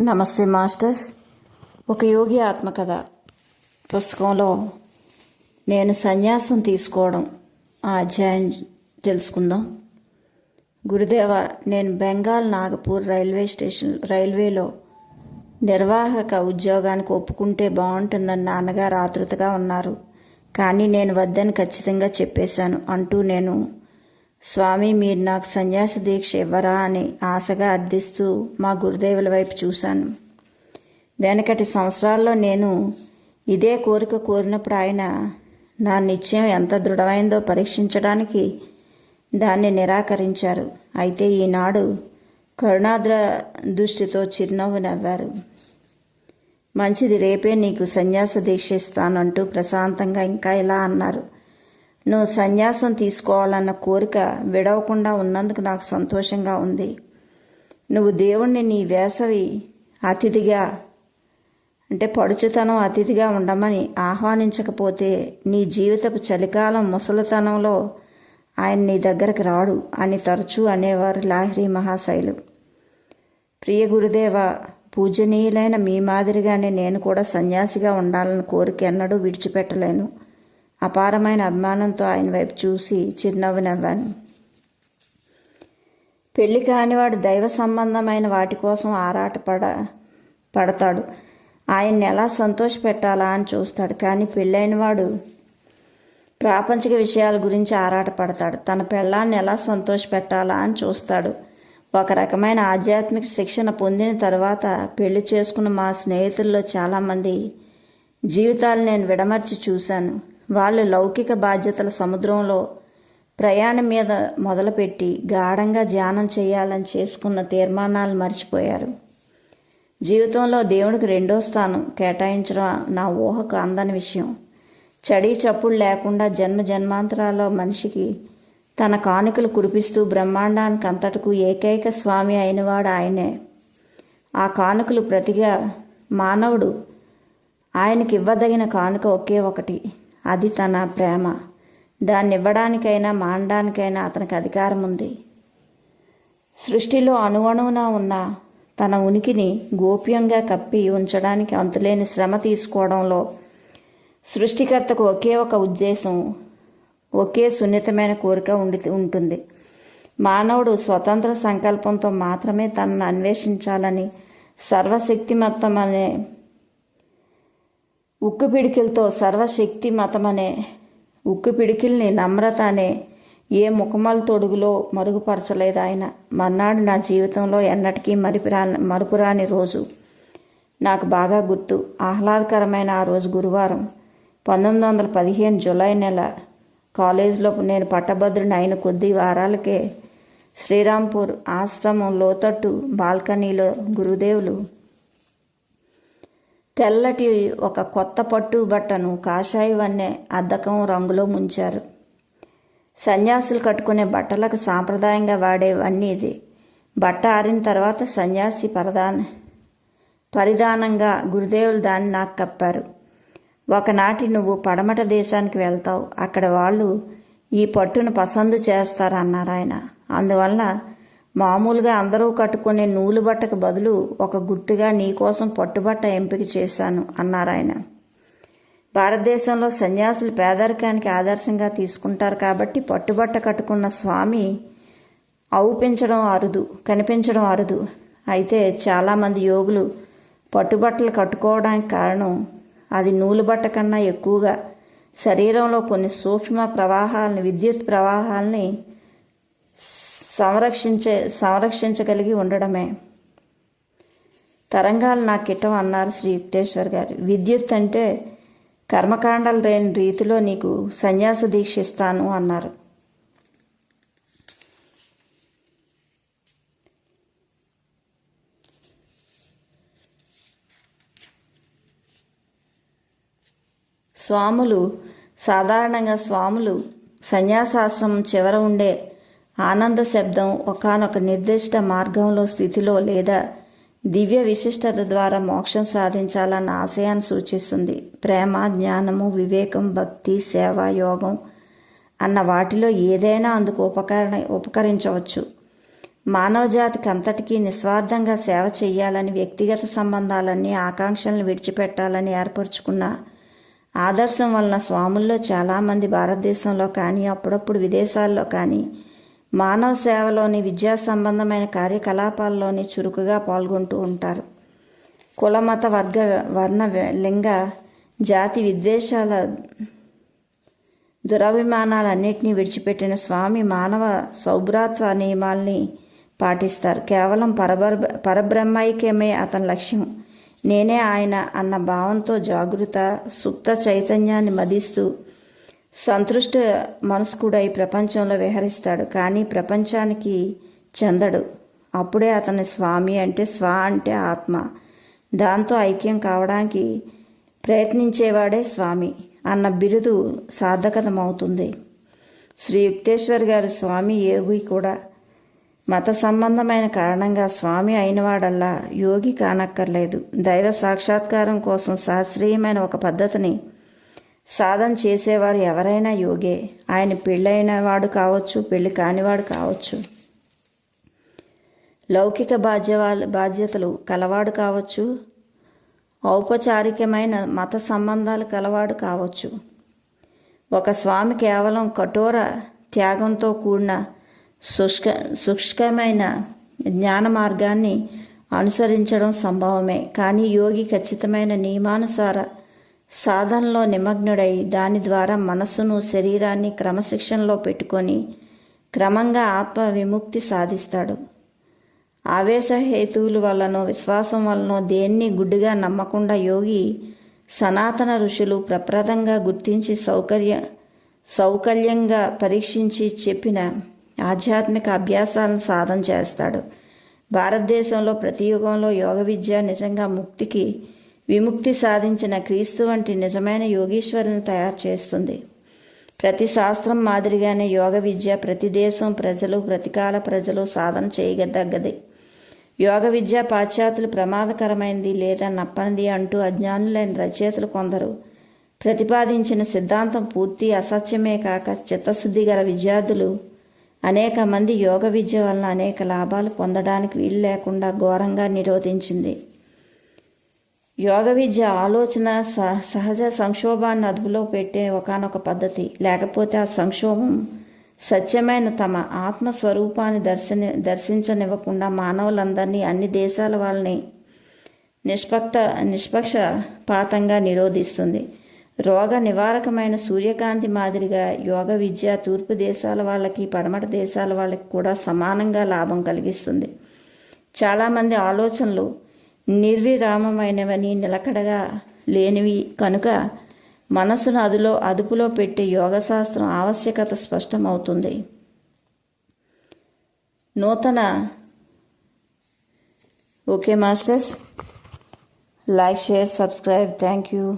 నమస్తే మాస్టర్స్. ఒక యోగి ఆత్మకథ. పుస్తకంలో నేను సన్యాసం తీసుకోవడం ఆ అధ్యాయం తెలుసుకుందాం. గురుదేవ నేను బెంగాల్ నాగపూర్ రైల్వే స్టేషన్ రైల్వేలో నిర్వాహక ఉద్యోగానికి ఒప్పుకుంటే బాగుంటుందని నాన్నగారు ఆతృతగా ఉన్నారు. కానీ నేను వద్దని ఖచ్చితంగా చెప్పేశాను అంటూ నేను స్వామి మీరు నాకు సన్యాస దీక్ష ఇవ్వరా అని ఆశగా అర్థిస్తూ మా గురుదేవుల వైపు చూశాను. వెనకటి సంవత్సరాల్లో నేను ఇదే కోరిక కోరినప్పుడు ఆయన నా నిశ్చయం ఎంత దృఢమైందో పరీక్షించడానికి దాన్ని నిరాకరించారు. అయితే ఈనాడు కరుణాద్ర దృష్టితో చిరునవ్వు నవ్వారు. మంచిది రేపే నీకు సన్యాస దీక్ష ఇస్తానంటూ ప్రశాంతంగా ఇంకా ఇలా అన్నారు. నువ్వు సన్యాసం తీసుకోవాలన్న కోరిక విడవకుండా ఉన్నందుకు నాకు సంతోషంగా ఉంది. నువ్వు దేవుణ్ణి నీ వేసవి అతిథిగా అంటే పడుచుతనం అతిథిగా ఉండమని ఆహ్వానించకపోతే నీ జీవితపు చలికాలం ముసలితనంలో ఆయన నీ దగ్గరకు రాడు అని తరచూ అనేవారు లాహిరి మహాశైలు. ప్రియ గురుదేవ పూజనీయులైన మీ మాదిరిగానే నేను కూడా సన్యాసిగా ఉండాలని కోరిక ఎన్నడూ విడిచిపెట్టలేను. అపారమైన అభిమానంతో ఆయన వైపు చూసి చిరునవ్వు నవ్వాను. పెళ్ళి కానివాడు దైవ సంబంధమైన వాటి కోసం ఆరాటపడ పడతాడు. ఆయన్ని ఎలా సంతోషపెట్టాలా అని చూస్తాడు. కానీ పెళ్ళైన వాడు ప్రాపంచిక విషయాల గురించి ఆరాటపడతాడు తన పెళ్ళాన్ని ఎలా సంతోషపెట్టాలా అని చూస్తాడు. ఒక రకమైన ఆధ్యాత్మిక శిక్షణ పొందిన తర్వాత పెళ్ళి చేసుకున్న మా స్నేహితుల్లో చాలామంది జీవితాలు నేను విడమర్చి చూశాను. వాళ్ళు లౌకిక బాధ్యతల సముద్రంలో ప్రయాణం మీద మొదలుపెట్టి గాఢంగా ధ్యానం చేయాలని చేసుకున్న తీర్మానాలు మర్చిపోయారు. జీవితంలో దేవుడికి రెండో స్థానం కేటాయించడం నా ఊహకు అందని విషయం. చడి చప్పుడు లేకుండా జన్మ జన్మాంతరాల్లో మనిషికి తన కానుకలు కురిపిస్తూ బ్రహ్మాండానికి అంతటకు ఏకైక స్వామి అయినవాడు ఆయనే. ఆ కానుకలు ప్రతిగా మానవుడు ఆయనకి ఇవ్వదగిన కానుక ఒకే ఒకటి. అది తన ప్రేమ. దాన్ని ఇవ్వడానికైనా మానడానికైనా అతనికి అధికారం ఉంది. సృష్టిలో అణువణువున ఉన్న తన ఉనికిని గోప్యంగా కప్పి ఉంచడానికి అంతులేని శ్రమ తీసుకోవడంలో సృష్టికర్తకు ఒకే ఒక ఉద్దేశం ఒకే సున్నితమైన కోరిక ఉండి ఉంటుంది. మానవుడు స్వతంత్ర సంకల్పంతో మాత్రమే తనను అన్వేషించాలని సర్వశక్తిమత్తం అనే ఉక్కు పిడికిలతో సర్వశక్తి మతమనే ఉక్కు పిడికిల్ని నమ్రత అనే ఏ ముఖమల తొడుగులో మరుగుపరచలేదు ఆయన. మర్నాడు నా జీవితంలో ఎన్నటికీ మరిపిరా మరుపురాని రోజు. నాకు బాగా గుర్తు. ఆహ్లాదకరమైన ఆ రోజు గురువారం. పంతొమ్మిది వందల పదిహేను జూలై నెల కాలేజీలో నేను పట్టభద్రుని అయిన కొద్ది వారాలకే శ్రీరాంపూర్ ఆశ్రమం లోతట్టు బాల్కనీలో గురుదేవులు తెల్లటి ఒక కొత్త పట్టు బట్టను కాషాయి వన్నె అద్దకం రంగులో ముంచారు. సన్యాసులు కట్టుకునే బట్టలకు సాంప్రదాయంగా వాడేవన్నీ ఇది. బట్ట ఆరిన తర్వాత సన్యాసి పరదాన పరిధానంగా గురుదేవులు దాన్ని నాకు కప్పారు. ఒకనాటి నువ్వు పడమట దేశానికి వెళ్తావు. అక్కడ వాళ్ళు ఈ పట్టును పసందు చేస్తారన్నారు ఆయన. అందువల్ల మామూలుగా అందరూ కట్టుకునే నూలు బట్టకు బదులు ఒక గుర్తుగా నీకోసం పట్టుబట్ట ఎంపిక చేశాను అన్నారాయన భారతదేశంలో సన్యాసులు పేదరికానికి ఆదర్శంగా తీసుకుంటారు కాబట్టి పట్టుబట్ట కట్టుకున్న స్వామి అవుపించడం అరుదు కనిపించడం అరుదు. అయితే చాలామంది యోగులు పట్టుబట్టలు కట్టుకోవడానికి కారణం అది నూలు బట్ట కన్నా ఎక్కువగా శరీరంలో కొన్ని సూక్ష్మ ప్రవాహాలని విద్యుత్ ప్రవాహాలని సంరక్షించే సంరక్షించగలిగి ఉండడమే. తరంగాలు నాకు ఇట్టం అన్నారు శ్రీ యుక్తేశ్వర్ గారు. విద్యుత్ అంటే కర్మకాండాలు లేని రీతిలో నీకు సన్యాస దీక్ష ఇస్తాను అన్నారు. స్వాములు సాధారణంగా స్వాములు సన్యాసాశ్రమం చివర ఉండే ఆనంద శబ్దం ఒకనొక నిర్దిష్ట మార్గంలో స్థితిలో లేదా దివ్య విశిష్టత ద్వారా మోక్షం సాధించాలన్న ఆశయాన్ని సూచిస్తుంది. ప్రేమ జ్ఞానము వివేకం భక్తి సేవ యోగం అన్న వాటిలో ఏదైనా అందుకు ఉపకరణ ఉపకరించవచ్చు. మానవజాతికి అంతటికీ నిస్వార్థంగా సేవ చేయాలని వ్యక్తిగత సంబంధాలన్నీ ఆకాంక్షలను విడిచిపెట్టాలని ఏర్పరచుకున్న ఆదర్శం వలన స్వాముల్లో చాలామంది భారతదేశంలో కానీ అప్పుడప్పుడు విదేశాల్లో కానీ మానవ సేవలోని విద్యా సంబంధమైన కార్యకలాపాల్లోని చురుకుగా పాల్గొంటూ ఉంటారు. కులమత వర్గ వర్ణ లింగ జాతి విద్వేషాల దురభిమానాలన్నింటినీ విడిచిపెట్టిన స్వామి మానవ సౌభ్రాత్వ నియమాల్ని పాటిస్తారు. కేవలం పరబర్ పరబ్రహ్మైక్యమే అతని లక్ష్యం. నేనే ఆయన అన్న భావంతో జాగృత సుప్త చైతన్యాన్ని మదిస్తూ సంతృష్ట మనస్కుడై ప్రపంచంలో విహరిస్తాడు. కానీ ప్రపంచానికి చెందడు. అప్పుడే అతని స్వామి అంటే స్వ అంటే ఆత్మ. దాంతో ఐక్యం కావడానికి ప్రయత్నించేవాడే స్వామి అన్న బిరుదు సార్థకతమవుతుంది. శ్రీ యుక్తేశ్వర్ గారి స్వామి యోగి కూడా మత సంబంధమైన కారణంగా స్వామి అయినవాడల్లా యోగి కానక్కర్లేదు. దైవ సాక్షాత్కారం కోసం శాస్త్రీయమైన ఒక పద్ధతిని సాధన చేసేవారు ఎవరైనా యోగే. ఆయన పెళ్ళైన వాడు కావచ్చు పెళ్ళి కానివాడు కావచ్చు. లౌకిక బాధ్యవాళ్ళు బాధ్యతలు కలవాడు కావచ్చు. ఔపచారికమైన మత సంబంధాలు కలవాడు కావచ్చు. ఒక స్వామి కేవలం కఠోర త్యాగంతో కూడిన శుష్క శుష్కమైన జ్ఞాన మార్గాన్ని అనుసరించడం సంభవమే. కానీ యోగి ఖచ్చితమైన నియమానుసార సాధనలో నిమగ్నుడై దాని ద్వారా మనస్సును శరీరాన్ని క్రమశిక్షణలో పెట్టుకొని క్రమంగా ఆత్మ విముక్తి సాధిస్తాడు. ఆవేశ హేతువుల వల్లనో విశ్వాసం వలనో దేన్ని గుడ్డుగా నమ్మకుండా యోగి సనాతన ఋషులు ప్రప్రదంగా గుర్తించి సౌకర్య సౌకర్యంగా పరీక్షించి చెప్పిన ఆధ్యాత్మిక అభ్యాసాలను సాధన చేస్తాడు. భారతదేశంలో ప్రతి యుగంలో యోగ విద్య నిజంగా ముక్తికి విముక్తి సాధించిన క్రీస్తు వంటి నిజమైన యోగీశ్వరుని తయారు చేస్తుంది. ప్రతి శాస్త్రం మాదిరిగానే యోగ విద్య ప్రతి దేశం ప్రజలు ప్రతికాల ప్రజలు సాధన చేయదగ్గది. యోగ విద్య పాశ్చాత్యులు ప్రమాదకరమైనది లేదా నప్పనిది అంటూ అజ్ఞానులైన రచయితలు కొందరు ప్రతిపాదించిన సిద్ధాంతం పూర్తి అసత్యమే కాక చిత్తశుద్ధి గల విద్యార్థులు అనేక మంది యోగ విద్య వలన అనేక లాభాలు పొందడానికి వీలు లేకుండా ఘోరంగా నిరోధించింది. యోగ విద్య ఆలోచన స సహజ సంక్షోభాన్ని అదుపులో పెట్టే ఒకనొక పద్ధతి. లేకపోతే ఆ సంక్షోభం సత్యమైన తమ ఆత్మస్వరూపాన్ని దర్శని దర్శించనివ్వకుండా మానవులందరినీ అన్ని దేశాల వాళ్ళని నిష్పక్త నిష్పక్షపాతంగా నిరోధిస్తుంది. రోగ నివారకమైన సూర్యకాంతి మాదిరిగా యోగ విద్య తూర్పు దేశాల వాళ్ళకి పడమట దేశాల వాళ్ళకి కూడా సమానంగా లాభం కలిగిస్తుంది. చాలామంది ఆలోచనలు నిర్విరామమైనవని నిలకడగా లేనివి కనుక మనసును అదులో అదుపులో పెట్టే యోగశాస్త్రం ఆవశ్యకత స్పష్టమవుతుంది. నూతన okay masters like share subscribe. Thank you.